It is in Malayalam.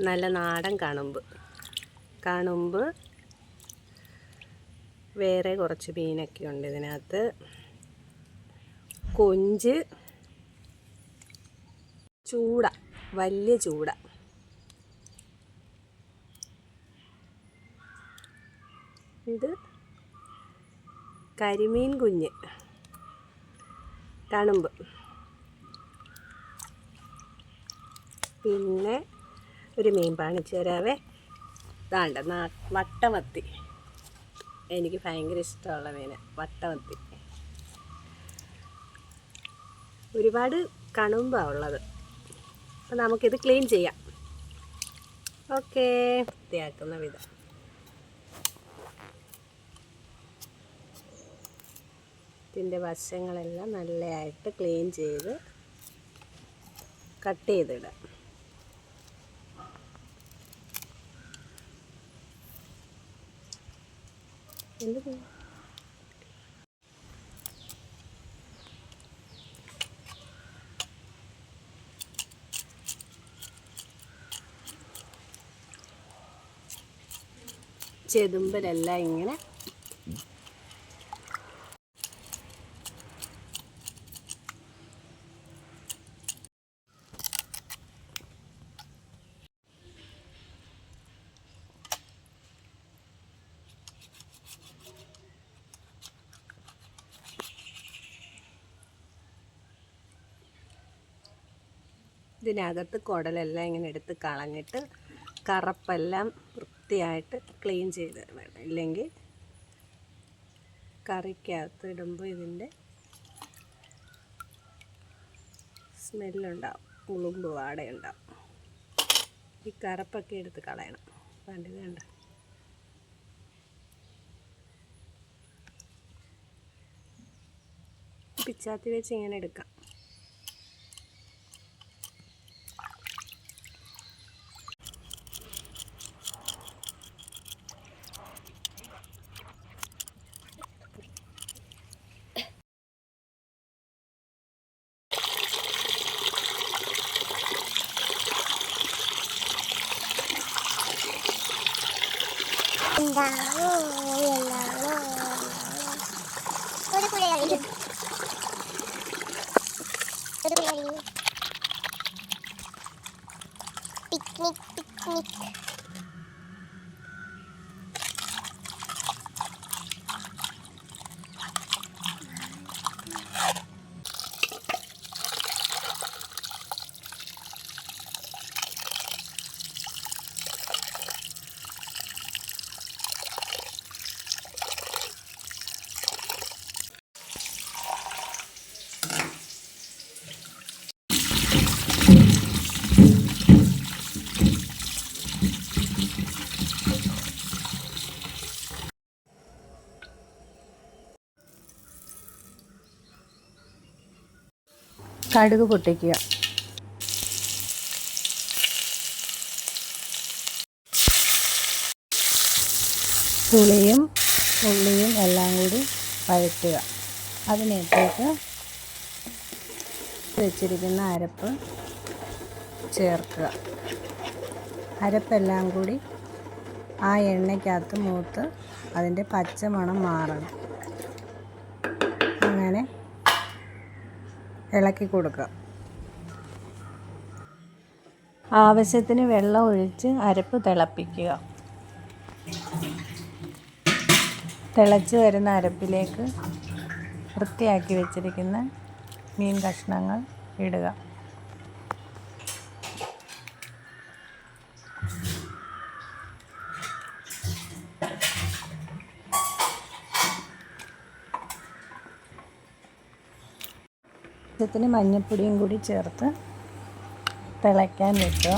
നല്ല നാടൻ കണുമ്പ്. കണുമ്പ് വേറെ കുറച്ച് മീനൊക്കെ ഉണ്ട് ഇതിനകത്ത്. കൊഞ്ച് ചൂട വലിയ ചൂട. ഇത് കരിമീൻ കുഞ്ഞ്. കണുമ്പ്. പിന്നെ ഒരു മീൻ കാണിച്ചു തരാവേ. ഇതാണ്ട വട്ടമത്തി. എനിക്ക് ഭയങ്കര ഇഷ്ടമുള്ള മീൻ വട്ടമത്തി. ഒരുപാട് കണുമ്പാണ് ഉള്ളത്. അപ്പം നമുക്കിത് ക്ലീൻ ചെയ്യാം. ഓക്കേ. വൃത്തിയാക്കുന്ന വിധം. ഇതിന്റെ വശങ്ങളെല്ലാം നല്ലതായിട്ട് ക്ലീൻ ചെയ്ത് കട്ട് ചെയ്തിടാം. എന്ത് ചെതുമ്പലെല്ലാം ഇങ്ങനെ ഇതിനകത്ത് കുടലെല്ലാം ഇങ്ങനെ എടുത്ത് കളഞ്ഞിട്ട് കറപ്പെല്ലാം വൃത്തിയായിട്ട് ക്ലീൻ ചെയ്ത് വേണം ഇല്ലെങ്കിൽ കറിക്കകത്ത് ഇടുമ്പോൾ ഇതിന്റെ സ്മെല്ലുണ്ടാവും ഉളുമ്പ് വാടയുണ്ടാവും ഈ കറപ്പൊക്കെ എടുത്ത് കളയണം. കണ്ട് വേണ്ട പിച്ചാത്തി വെച്ച് ഇങ്ങനെ എടുക്കാം. piknik piknik കടുക് പൊട്ടിക്കുക. പുളിയും ഉള്ളിയും എല്ലാം കൂടി വഴറ്റുക. അതിനകത്തേക്ക് വെച്ചിരിക്കുന്ന അരപ്പ് ചേർക്കുക. അരപ്പെല്ലാം കൂടി ആ എണ്ണയ്ക്കകത്ത് മൂത്ത് അതിന്റെ പച്ചമണം മാറണം. ഇളക്കി കൊടുക്കുക. ആവശ്യത്തിന് വെള്ളം ഒഴിച്ച് അരപ്പ് തിളപ്പിക്കുക. തിളച്ച് വരുന്ന അരപ്പിലേക്ക് വൃത്തിയാക്കി വെച്ചിരിക്കുന്ന മീൻ കഷ്ണങ്ങൾ ഇടുക. ആവശ്യത്തിന് മഞ്ഞൾപ്പൊടിയും കൂടി ചേർത്ത് തിളയ്ക്കാൻ വെക്കുക.